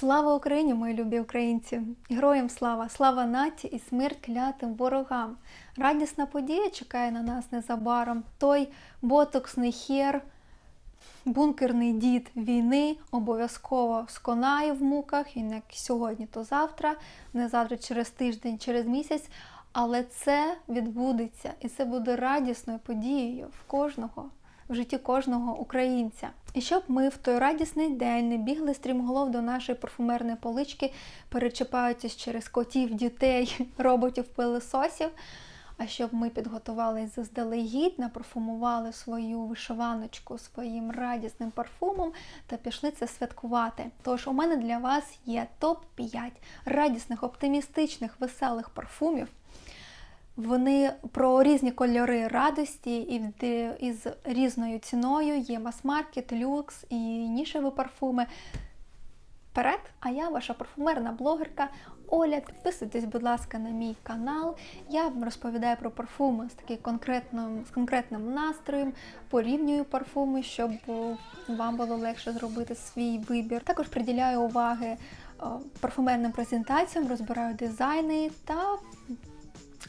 Слава Україні, мої любі українці! Героям слава! Слава наті і смерть клятим ворогам! Радісна подія чекає на нас незабаром. Той ботоксний хер, бункерний дід війни обов'язково сконає в муках, і не сьогодні, то завтра, не завтра через тиждень, через місяць. Але це відбудеться, і це буде радісною подією в кожного в житті кожного українця. І щоб ми в той радісний день не бігли стрімголов до нашої парфумерної полички, перечіпаючись через котів, дітей, роботів, пилисосів. А щоб ми підготувалися заздалегідь, напарфумували свою вишиваночку своїм радісним парфумом та пішли це святкувати. Тож у мене для вас є топ-5 радісних, оптимістичних, веселих парфумів. Вони про різні кольори радості і із різною ціною. Є мас-маркет, люкс і нішеві парфуми. Вперед! А я ваша парфумерна блогерка Оля. Підписуйтесь, будь ласка, на мій канал. Я вам розповідаю про парфуми з таким конкретним, з конкретним настроєм, порівнюю парфуми, щоб вам було легше зробити свій вибір. Також приділяю уваги парфумерним презентаціям, розбираю дизайни та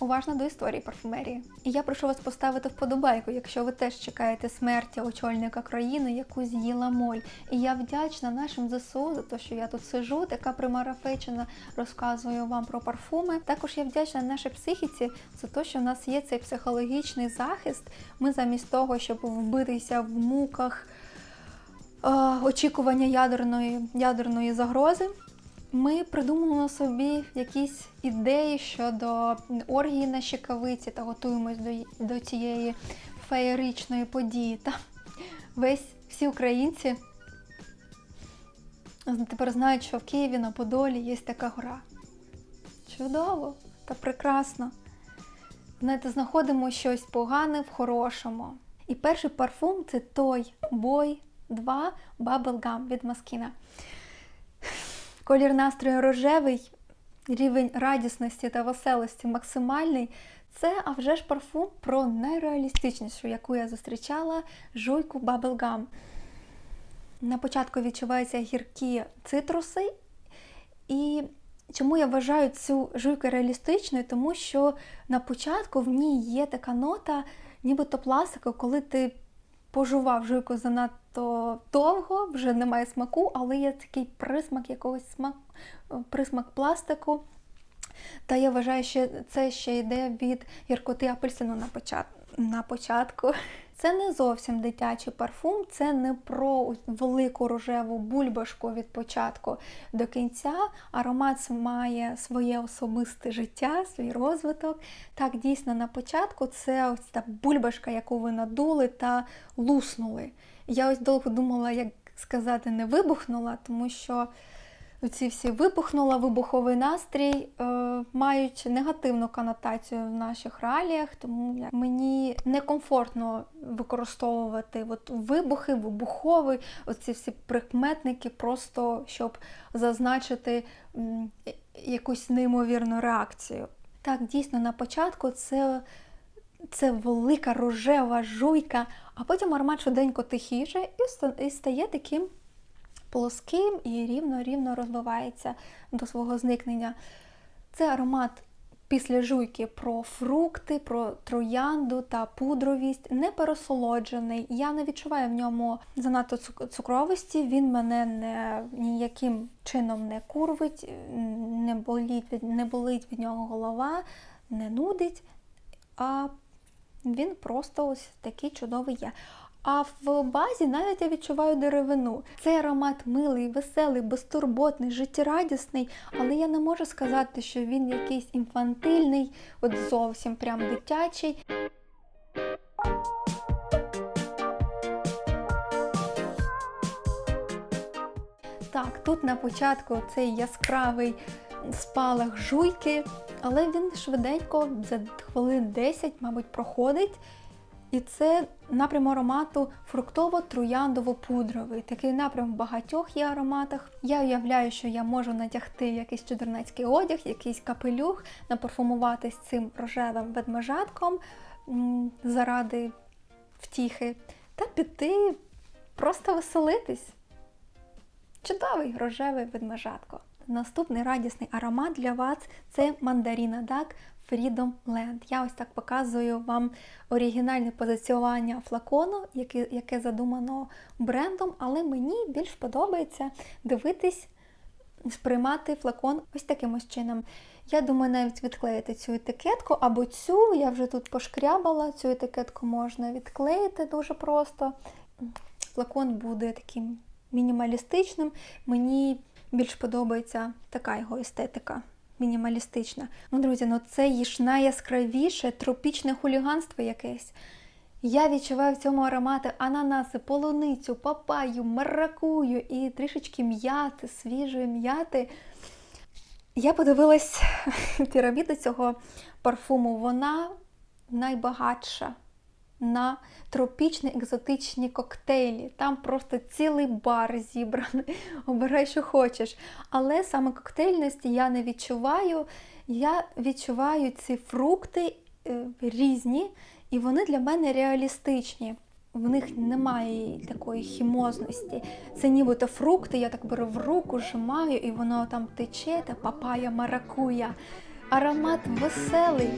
уважна до історії парфумерії. І я прошу вас поставити вподобайку, якщо ви теж чекаєте смерті очільника країни, яку з'їла моль. І я вдячна нашим ЗСУ за те, що я тут сижу, така примарафечена, розказую вам про парфуми. Також я вдячна нашій психіці за те, що в нас є цей психологічний захист. Ми замість того, щоб вбитися в муках е, очікування ядерної, ядерної загрози. Ми придумуємо собі якісь ідеї щодо оргії на щекавиці та готуємось до, до цієї феєричної події. Та весь всі українці тепер знають, що в Києві на Подолі є така гора. Чудово та прекрасно. Знаєте, знаходимо щось погане в хорошому. І перший парфум це той Boy 2 Bubblegum від Маскіна. Колір настрою рожевий, рівень радісності та веселості максимальний. Це, а вже ж парфум про найреалістичнішу, яку я зустрічала, жуйку Bubblegum. На початку відчуваються гіркі цитруси. І чому я вважаю цю жуйку реалістичною? Тому що на початку в ній є така нота, нібито пластику, коли ти пожував жуйку занадто довго, вже немає смаку, але є такий присмак якогось смак, присмак пластику. Та я вважаю, що це ще йде від гіркоти апельсину на, почат... на початку. Це не зовсім дитячий парфум, це не про велику рожеву бульбашку від початку до кінця. Аромат має своє особисте життя, свій розвиток. Так, дійсно, на початку це ось та бульбашка, яку ви надули та луснули. Я ось довго думала, як сказати, не вибухнула, тому що ці всі вибухнула, вибуховий настрій е, мають негативну конотацію в наших реаліях, тому мені некомфортно використовувати от вибухи, вибуховий, оці всі прикметники, просто щоб зазначити якусь неймовірну реакцію. Так, дійсно, на початку це. Це велика рожева жуйка, а потім аромат швиденько тихіше і стає таким плоским і рівно-рівно розвивається до свого зникнення. Це аромат після жуйки про фрукти, про троянду та пудровість, не пересолоджений. Я не відчуваю в ньому занадто цукровості, він мене не, ніяким чином не курвить, не болить, не болить від нього голова, не нудить. А він просто ось такий чудовий є. А в базі навіть я відчуваю деревину. Цей аромат милий, веселий, безтурботний, життєрадісний, але я не можу сказати, що він якийсь інфантильний, от зовсім прям дитячий. Так, тут на початку цей яскравий спалах жуйки, але він швиденько за хвилин 10, мабуть, проходить. І це напрям аромату фруктово-трояндово-пудровий. Такий напрям в багатьох є ароматах. Я уявляю, що я можу натягти якийсь чудернацький одяг, якийсь капелюх, напарфумуватись цим рожевим ведмежатком заради втіхи, та піти просто веселитись. Чудовий рожевий ведмежатко. Наступний радісний аромат для вас це мандаріна Duck Freedom Land. Я ось так показую вам оригінальне позиціонування флакону, яке, яке задумано брендом, але мені більш подобається дивитись, сприймати флакон ось таким ось чином. Я думаю, навіть відклеїти цю етикетку або цю, я вже тут пошкрябала, цю етикетку можна відклеїти дуже просто. Флакон буде таким мінімалістичним. Мені більш подобається така його естетика. Мінімалістична. Ну, друзі, ну це ж найяскравіше тропічне хуліганство якесь. Я відчуваю в цьому аромати ананаси, полуницю, папаю, маракую і трішечки м'яти, свіжої м'яти. Я подивилась піраміду цього парфуму. Вона найбагатша на тропічні екзотичні коктейлі. Там просто цілий бар зібраний. Обирай, що хочеш. Але саме коктейльності я не відчуваю. Я відчуваю ці фрукти е, різні, і вони для мене реалістичні. В них немає такої хімозності. Це нібито фрукти, я так беру в руку, зжимаю, і воно там тече, та папая, маракуя. Аромат веселий.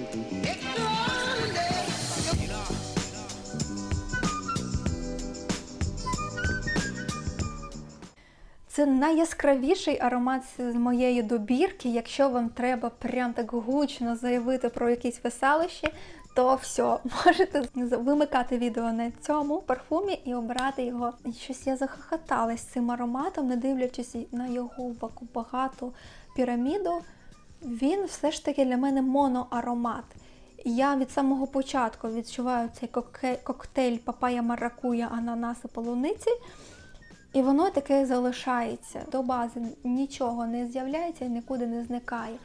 Це найяскравіший аромат з моєї добірки. Якщо вам треба прям так гучно заявити про якісь веселощі, то все, можете вимикати відео на цьому парфумі і обирати його. Щось я захохоталась цим ароматом, не дивлячись на його багату піраміду. Він все ж таки для мене моноаромат. Я від самого початку відчуваю цей коктейль папая маракуя, ананаси, полуниці. І воно таке залишається до бази, нічого не з'являється і нікуди не зникає.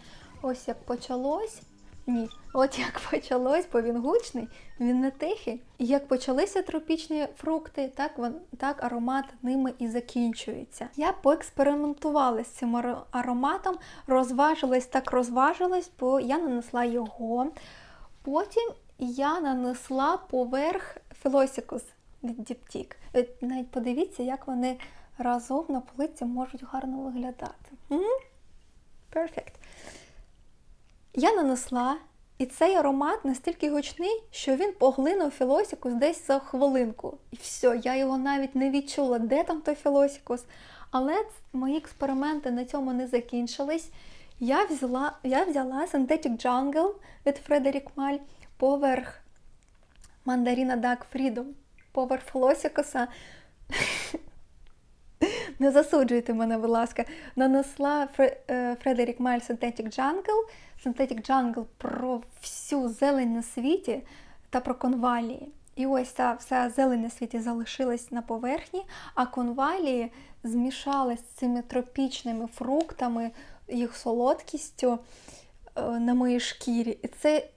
Ось як почалось, ні, от як почалось, бо він гучний, він не тихий. Як почалися тропічні фрукти, так вон, так аромат ними і закінчується. Я поекспериментувала з цим ароматом, розважилась так розважилась, бо я нанесла його. Потім я нанесла поверх філосікус від Діптік. Навіть подивіться, як вони разом на полиці можуть гарно виглядати. Перфект. Я нанесла, і цей аромат настільки гучний, що він поглинув філосікус десь за хвилинку. І все, я його навіть не відчула, де там той філосікус. Але мої експерименти на цьому не закінчились. Я взяла я взяла Synthetic Jungle від Frederic Маль поверх мандаріна Duck Freedom поверх флосікоса. Не засуджуйте мене, будь ласка, нанесла Фредерік Маль Synthetic Jungle. Synthetic Jungle про всю зелень на світі та про конвалії. І ось ця вся зелень на світі залишилась на поверхні, а конвалії змішались з цими тропічними фруктами, їх солодкістю е, на моїй шкірі. І це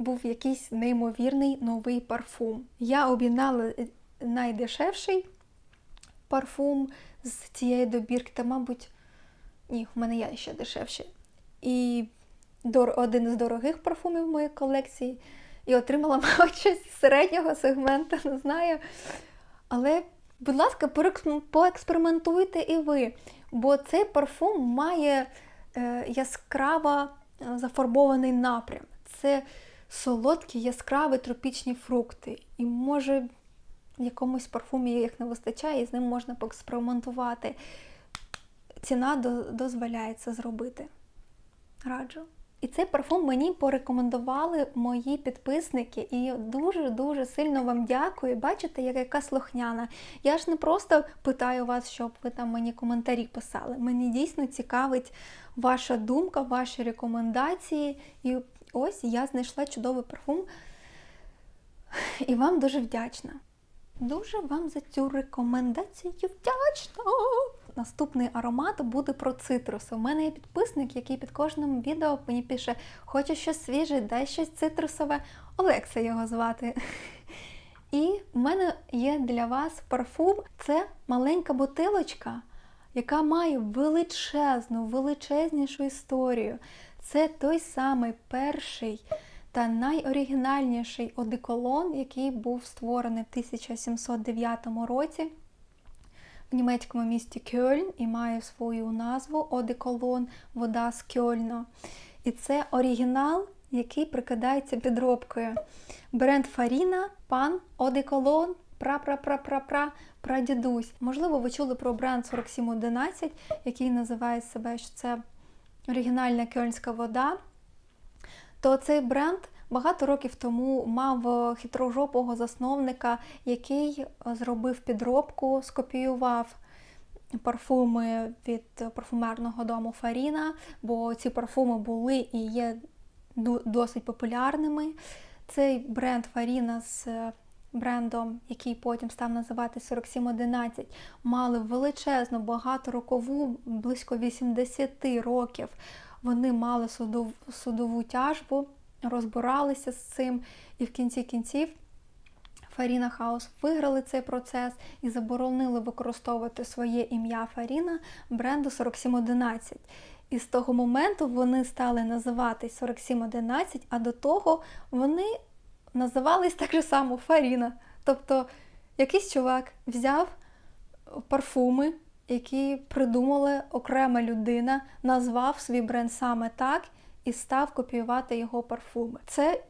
був якийсь неймовірний новий парфум. Я об'єднала найдешевший парфум з цієї добірки, та, мабуть, ні, в мене є ще дешевший. І один з дорогих парфумів в моїй колекції. І отримала, мабуть, щось середнього сегменту, не знаю. Але, будь ласка, поекспериментуйте і ви, бо цей парфум має е, яскраво е, зафарбований напрям. Це солодкі, яскраві тропічні фрукти. І може в якомусь парфумі їх не вистачає, і з ним можна поекспериментувати. Ціна дозволяє це зробити. Раджу. І цей парфум мені порекомендували мої підписники, і дуже-дуже сильно вам дякую. Бачите, як яка слухняна. Я ж не просто питаю вас, щоб ви там мені коментарі писали. Мені дійсно цікавить ваша думка, ваші рекомендації. І ось я знайшла чудовий парфум. І вам дуже вдячна. Дуже вам за цю рекомендацію вдячна. Наступний аромат буде про цитруси. У мене є підписник, який під кожним відео мені пише, хоче щось свіже, дай щось цитрусове. Олекса його звати. І в мене є для вас парфум. Це маленька бутилочка, яка має величезну, величезнішу історію. Це той самий перший та найоригінальніший одеколон, який був створений в 1709 році в німецькому місті Кьольн і має свою назву Одеколон Вода з Кьольна. І це оригінал, який прикидається підробкою. Бренд Фаріна, пан Одеколон, пра-пра-пра-пра-пра, прадідусь. Можливо, ви чули про бренд 4711, який називає себе, що це оригінальна кьольнська вода. То цей бренд багато років тому мав хитрожопого засновника, який зробив підробку, скопіював парфуми від парфумерного дому Фаріна, бо ці парфуми були і є досить популярними. Цей бренд Фаріна з е, брендом, який потім став називати 4711, мали величезну багаторокову, близько 80 років. Вони мали судову, судову тяжбу, розбиралися з цим, і в кінці кінців Фаріна Хаус виграли цей процес і заборонили використовувати своє ім'я Фаріна бренду 4711. І з того моменту вони стали називатись 4711, а до того вони називались так же само Фаріна. Тобто якийсь чувак взяв парфуми, які придумала окрема людина, назвав свій бренд саме так і став копіювати його парфуми. Це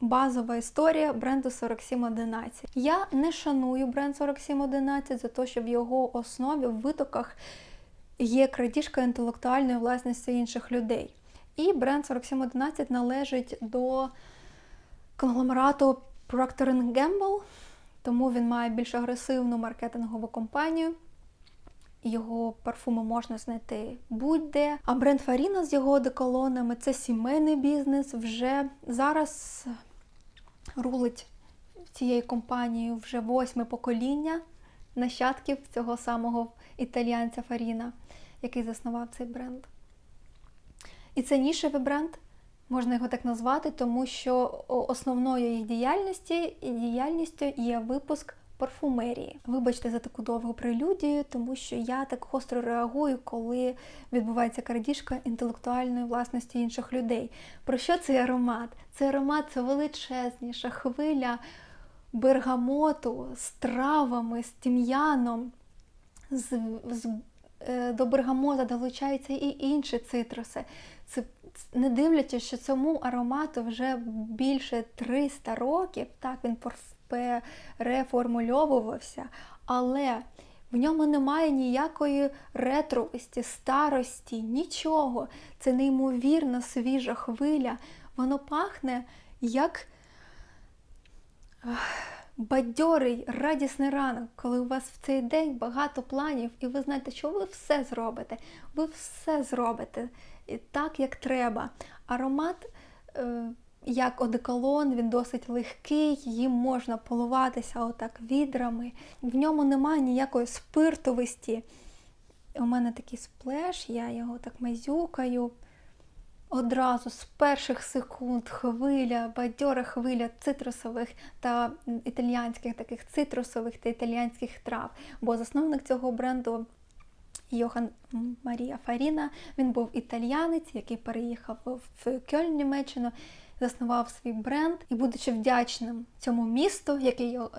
базова історія бренду 4711. Я не шаную бренд 4711 за те, що в його основі в витоках є крадіжка інтелектуальної власності інших людей. І бренд 4711 належить до конгломерату Procter Gamble, тому він має більш агресивну маркетингову компанію. Його парфуми можна знайти будь-де. А бренд Фаріна з його деколонами це сімейний бізнес. Вже зараз рулить цією компанією вже восьме покоління нащадків цього самого італіянця Фаріна, який заснував цей бренд. І це нішевий бренд, можна його так назвати, тому що основною їх діяльності діяльністю є випуск парфумерії. Вибачте за таку довгу прелюдію, тому що я так гостро реагую, коли відбувається крадіжка інтелектуальної власності інших людей. Про що цей аромат? Цей аромат це величезніша хвиля бергамоту з травами, з тім'яном. З, з, е, до бергамота долучаються і інші цитруси. Це не дивлячись, що цьому аромату вже більше 300 років, так він переформульовувався, але в ньому немає ніякої ретровості, старості, нічого. Це неймовірно свіжа хвиля. Воно пахне як бадьорий, радісний ранок, коли у вас в цей день багато планів, і ви знаєте, що ви все зробите. Ви все зробите так, як треба. Аромат. Е як одеколон, він досить легкий, їм можна полуватися отак відрами. В ньому немає ніякої спиртовості. У мене такий сплеш, я його так мазюкаю. Одразу з перших секунд хвиля, бадьора хвиля цитрусових та італіянських таких цитрусових та італіянських трав. Бо засновник цього бренду Йохан Марія Фаріна, він був італіянець, який переїхав в Кьольн, Німеччину заснував свій бренд і, будучи вдячним цьому місту,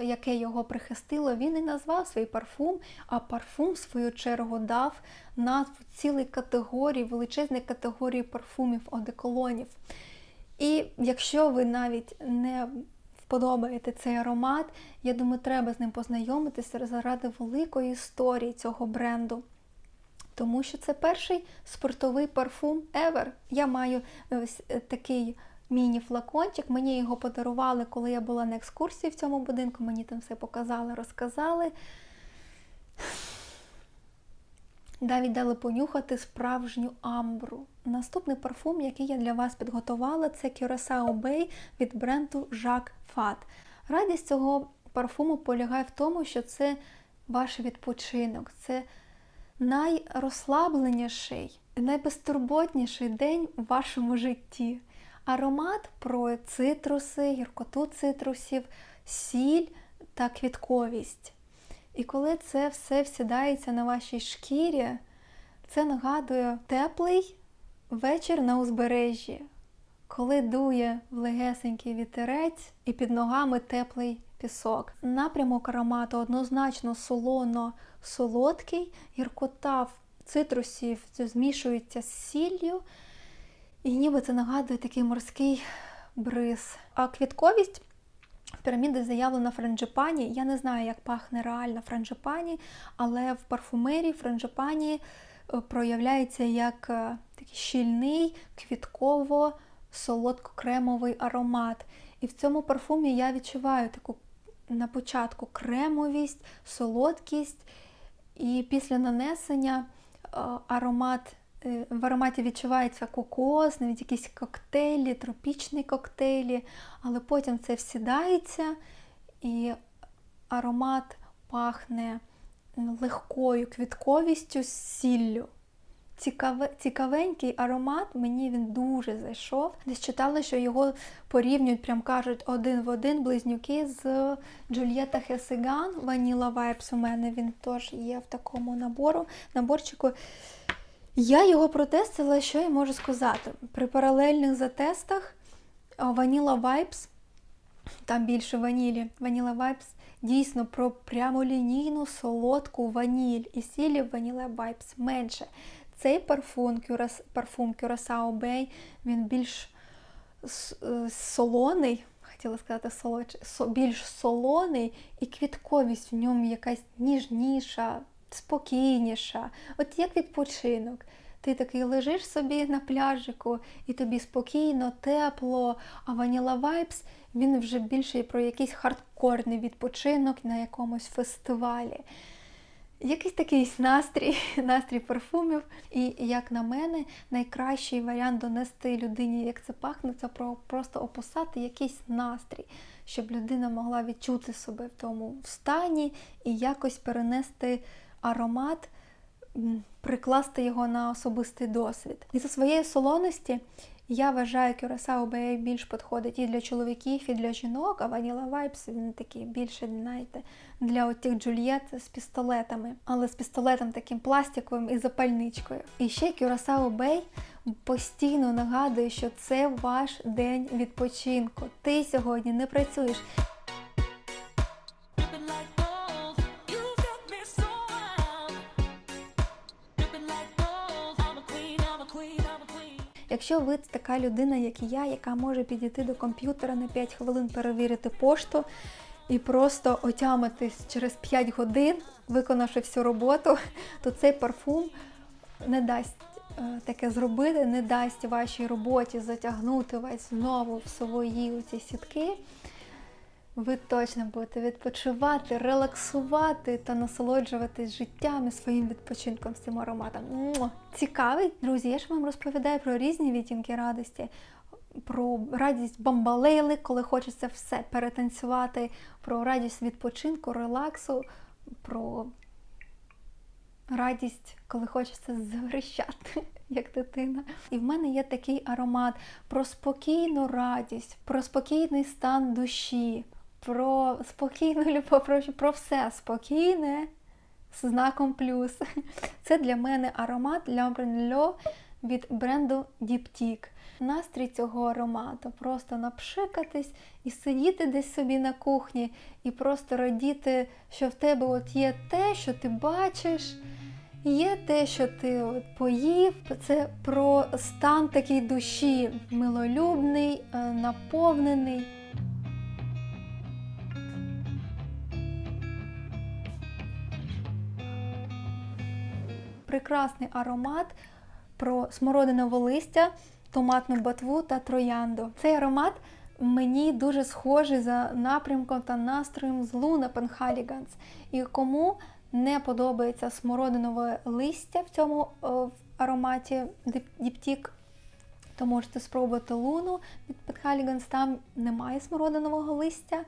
яке, його прихистило, він і назвав свій парфум. А парфум, в свою чергу, дав назву цілої категорії, величезної категорії парфумів, одеколонів. І якщо ви навіть не вподобаєте цей аромат, я думаю, треба з ним познайомитися заради великої історії цього бренду. Тому що це перший спортовий парфум ever. Я маю ось такий міні-флакончик. Мені його подарували, коли я була на екскурсії в цьому будинку. Мені там все показали, розказали. Навіть дали понюхати справжню амбру. Наступний парфум, який я для вас підготувала, це Curaçao Bay від бренду Jacques Fat. Радість цього парфуму полягає в тому, що це ваш відпочинок, це найрозслабленіший, найбезтурботніший день у вашому житті аромат про цитруси, гіркоту цитрусів, сіль та квітковість. І коли це все всідається на вашій шкірі, це нагадує теплий вечір на узбережжі, коли дує в легесенький вітерець і під ногами теплий пісок. Напрямок аромату однозначно солоно-солодкий, гіркота в цитрусів змішується з сіллю, і ніби це нагадує такий морський бриз. А квітковість в піраміді заявлена франджипані. Я не знаю, як пахне реально франджипані, але в парфумерії франджипані е, проявляється як е, такий щільний, квітково-солодко-кремовий аромат. І в цьому парфумі я відчуваю таку на початку кремовість, солодкість, і після нанесення е, аромат. е, В ароматі відчувається кокос, навіть якісь коктейлі, тропічні коктейлі, але потім це всідається, і аромат пахне легкою квітковістю з сіллю. Цікаве, цікавенький аромат, мені він дуже зайшов. Десь читала, що його порівнюють, прям кажуть, один в один близнюки з Джульєта Хесеган. Ваніла Vibes у мене він теж є в такому набору, наборчику. Я його протестила, що я можу сказати? При паралельних затестах Ваніла Vibes, там більше ванілі, Ваніла Vibes дійсно про прямолінійну солодку ваніль і сілі Ваніла Vibes менше. Цей парфум, парфум Curaçao Bay, він більш е, солоний, хотіла сказати солодший, со- більш солоний, і квітковість в ньому якась ніжніша, спокійніша. От як відпочинок. Ти такий лежиш собі на пляжику, і тобі спокійно, тепло, а Vanilla Vibes, він вже більше про якийсь хардкорний відпочинок на якомусь фестивалі. Якийсь такий настрій, настрій парфумів. І, як на мене, найкращий варіант донести людині, як це пахне, це про просто описати якийсь настрій, щоб людина могла відчути себе в тому стані і якось перенести аромат, прикласти його на особистий досвід. І за своєї солоності я вважаю, Кюрасау Бей більш підходить і для чоловіків, і для жінок, а Ваніла Вайпс він такий більше, знаєте, для отих Джульєт з пістолетами, але з пістолетом таким пластиковим і запальничкою. І ще Кюрасау Бей постійно нагадує, що це ваш день відпочинку. Ти сьогодні не працюєш. Якщо ви така людина, як і я, яка може підійти до комп'ютера на 5 хвилин перевірити пошту і просто отямитись через 5 годин, виконавши всю роботу, то цей парфум не дасть е, таке зробити, не дасть вашій роботі затягнути вас знову в свої ці сітки. Ви точно будете відпочивати, релаксувати та насолоджуватись життям і своїм відпочинком з цим ароматом. Муа! Цікавий, друзі, я ж вам розповідаю про різні відтінки радості, про радість бамбалейли, коли хочеться все перетанцювати, про радість відпочинку, релаксу, про радість, коли хочеться заверещати, як дитина. І в мене є такий аромат про спокійну радість, про спокійний стан душі, про спокійну любов, про, про все спокійне з знаком плюс. Це для мене аромат для від бренду Diptyque. Настрій цього аромату просто напшикатись і сидіти десь собі на кухні, і просто радіти, що в тебе от є те, що ти бачиш, є те, що ти от поїв. Це про стан такий душі, милолюбний, е, наповнений. Прекрасний аромат про смородинове листя, томатну ботву та троянду. Цей аромат мені дуже схожий за напрямком та настроєм з Луна Пенхаліганс. І кому не подобається смородинове листя в цьому е, в ароматі Діптік, то можете спробувати луну від Петхаліганс. Там немає смородинового листя, е,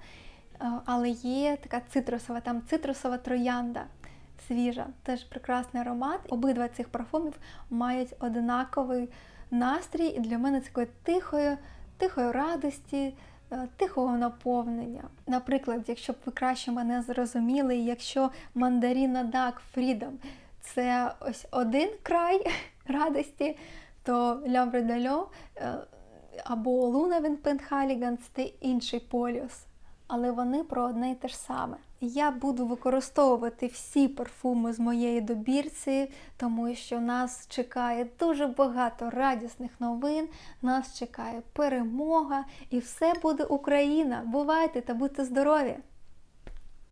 але є така цитрусова, там цитрусова троянда свіжа, теж прекрасний аромат. Обидва цих парфумів мають одинаковий настрій, і для мене такої тихої, тихої радості, е, тихого наповнення. Наприклад, якщо б ви краще мене зрозуміли, якщо мандаріна Дак Freedom це ось один край радості, то Лямбре Дальо або Луна Вінпентхаліганс це інший полюс. але вони про одне й те ж саме. Я буду використовувати всі парфуми з моєї добірці, тому що нас чекає дуже багато радісних новин, нас чекає перемога, і все буде Україна. Бувайте та будьте здорові!